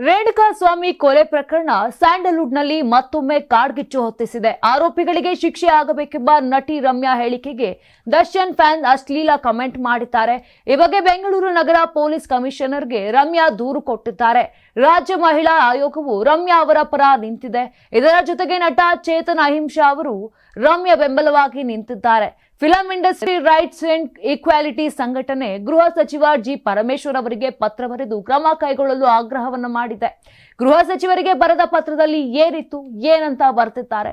ರೇಣುಕಾ ಸ್ವಾಮಿ ಕೊಲೆ ಪ್ರಕರಣ ಸ್ಯಾಂಡಲ್ವುಡ್ನಲ್ಲಿ ಮತ್ತೊಮ್ಮೆ ಕಾಡ್ಗಿಚ್ಚು ಹೊತ್ತಿಸಿದೆ. ಆರೋಪಿಗಳಿಗೆ ಶಿಕ್ಷೆ ಆಗಬೇಕೆಂಬ ನಟಿ ರಮ್ಯಾ ಹೇಳಿಕೆಗೆ ದರ್ಶನ್ ಫ್ಯಾನ್ ಅಶ್ಲೀಲ ಕಮೆಂಟ್ ಮಾಡಿದ್ದಾರೆ. ಈ ಬಗ್ಗೆ ಬೆಂಗಳೂರು ನಗರ ಪೊಲೀಸ್ ಕಮಿಷನರ್ಗೆ ರಮ್ಯಾ ದೂರು ಕೊಟ್ಟಿದ್ದಾರೆ. ರಾಜ್ಯ ಮಹಿಳಾ ಆಯೋಗವು ರಮ್ಯಾ ಅವರ ಪರ ನಿಂತಿದೆ. ಇದರ ಜೊತೆಗೆ ನಟ ಚೇತನ್ ಅಹಿಂಸಾ ಅವರು ರಮ್ಯಾ ಬೆಂಬಲವಾಗಿ ನಿಂತಿದ್ದಾರೆ. Film industry rights and equality ಸಂಘಟನೆ ಗೃಹ ಸಚಿವ ಜಿ ಪರಮೇಶ್ವರ್ ಅವರಿಗೆ ಪತ್ರ ಬರೆದು ಕ್ರಮ ಕೈಗೊಳ್ಳಲು ಆಗ್ರಹವನ್ನು ಮಾಡಿದೆ. ಗೃಹ ಸಚಿವರಿಗೆ ಬರೆದ ಪತ್ರದಲ್ಲಿ ಏನಿತ್ತು, ಏನಂತ ಬರ್ತಿದ್ದಾರೆ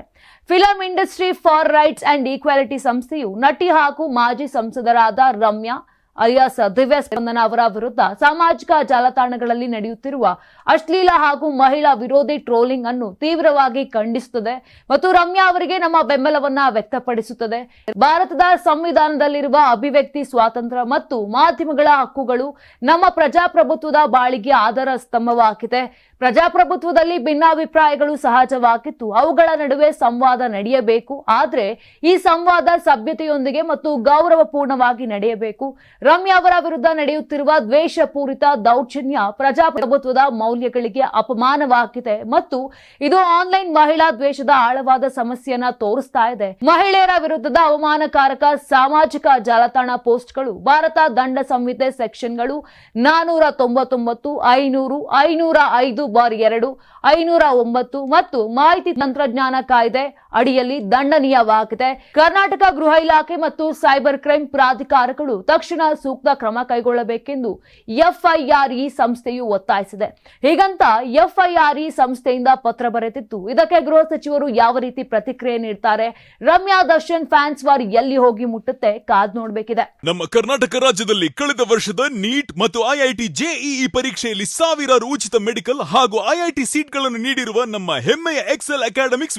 film industry for rights and equality ಸಂಸ್ಥೆಯು ನಟಿ ಹಾಗೂ ಮಾಜಿ ಸಂಸದರಾದ ರಮ್ಯಾ ಅಲಿಯಾಸ್ ದಿವ್ಯ ಸ್ಪಂದನ ಅವರ ವಿರುದ್ಧ ಸಾಮಾಜಿಕ ಜಾಲತಾಣಗಳಲ್ಲಿ ನಡೆಯುತ್ತಿರುವ ಅಶ್ಲೀಲ ಹಾಗೂ ಮಹಿಳಾ ವಿರೋಧಿ ಟ್ರೋಲಿಂಗ್ ಅನ್ನು ತೀವ್ರವಾಗಿ ಖಂಡಿಸುತ್ತದೆ ಮತ್ತು ರಮ್ಯಾ ಅವರಿಗೆ ನಮ್ಮ ಬೆಂಬಲವನ್ನ ವ್ಯಕ್ತಪಡಿಸುತ್ತದೆ. ಭಾರತದ ಸಂವಿಧಾನದಲ್ಲಿರುವ ಅಭಿವ್ಯಕ್ತಿ, ಸ್ವಾತಂತ್ರ್ಯ ಮತ್ತು ಮಾಧ್ಯಮಗಳ ಹಕ್ಕುಗಳು ನಮ್ಮ ಪ್ರಜಾಪ್ರಭುತ್ವದ ಬಾಳಿಗೆ ಆಧಾರ ಸ್ತಂಭವಾಗಿದೆ. ಪ್ರಜಾಪ್ರಭುತ್ವದಲ್ಲಿ ಭಿನ್ನಾಭಿಪ್ರಾಯಗಳು ಸಹಜವಾಗಿತ್ತು ಅವುಗಳ ನಡುವೆ ಸಂವಾದ ನಡೆಯಬೇಕು. ಆದರೆ ಈ ಸಂವಾದ ಸಭ್ಯತೆಯೊಂದಿಗೆ ಮತ್ತು ಗೌರವಪೂರ್ಣವಾಗಿ ನಡೆಯಬೇಕು. ರಮ್ಯಾ ಅವರ ವಿರುದ್ಧ ನಡೆಯುತ್ತಿರುವ ದ್ವೇಷಪೂರಿತ ದೌರ್ಜನ್ಯ ಪ್ರಜಾಪ್ರಭುತ್ವದ ಮೌಲ್ಯಗಳಿಗೆ ಅಪಮಾನವಾಗಿದೆ ಮತ್ತು ಇದು ಆನ್ಲೈನ್ ಮಹಿಳಾ ದ್ವೇಷದ ಆಳವಾದ ಸಮಸ್ಯೆಯನ್ನ ತೋರಿಸ್ತಾ ಇದೆ. ಮಹಿಳೆಯರ ವಿರುದ್ಧದ ಅವಮಾನಕಾರಕ ಸಾಮಾಜಿಕ ಜಾಲತಾಣ ಪೋಸ್ಟ್ಗಳು, ಭಾರತ ದಂಡ ಸಂಹಿತೆ ಸೆಕ್ಷನ್ಗಳು ನಾನೂರ ತೊಂಬತ್ತೊಂಬತ್ತು, ಐನೂರು, ಐನೂರ ಐದು ಬಾರ್ ಎರಡು, ಐನೂರ ಒಂಬತ್ತು ಮತ್ತು ಮಾಹಿತಿ ತಂತ್ರಜ್ಞಾನ ಕಾಯ್ದೆ ಅಡಿಯಲ್ಲಿ ದಂಡನೀಯವಾಗಿದೆ. ಕರ್ನಾಟಕ ಗೃಹ ಇಲಾಖೆ ಮತ್ತು ಸೈಬರ್ ಕ್ರೈಂ ಪ್ರಾಧಿಕಾರಗಳು ತಕ್ಷಣ ಸೂಕ್ತ ಕ್ರಮ ಕೈಗೊಳ್ಳಬೇಕೆಂದು ಎಫ್ಐಆರ್ಇ ಸಂಸ್ಥೆಯು ಒತ್ತಾಯಿಸಿದೆ. ಹೀಗಂತ ಎಫ್ಐಆರ್ಇ ಸಂಸ್ಥೆಯಿಂದ ಪತ್ರ ಬರೆದಿತ್ತು ಇದಕ್ಕೆ ಗೃಹ ಸಚಿವರು ಯಾವ ರೀತಿ ಪ್ರತಿಕ್ರಿಯೆ ನೀಡ್ತಾರೆ? ರಮ್ಯಾ ದರ್ಶನ್ ಫ್ಯಾನ್ಸ್ ವಾರ್ ಎಲ್ಲಿ ಹೋಗಿ ಮುಟ್ಟುತ್ತೆ? ಕಾದ್ ನೋಡಬೇಕಿದೆ. ನಮ್ಮ ಕರ್ನಾಟಕ ರಾಜ್ಯದಲ್ಲಿ ಕಳೆದ ವರ್ಷದ ನೀಟ್ ಮತ್ತು ಐಐಟಿ ಜೆಇಇ ಪರೀಕ್ಷೆಯಲ್ಲಿ ಸಾವಿರಾರು ಉಚಿತ ಮೆಡಿಕಲ್ ಹಾಗೂ ಐಐಟಿ ಸೀಟ್ಗಳನ್ನು ನೀಡಿರುವ ನಮ್ಮ ಹೆಮ್ಮೆಯ ಎಕ್ಸೆಲ್ ಅಕಾಡೆಮಿಕ್ಸ್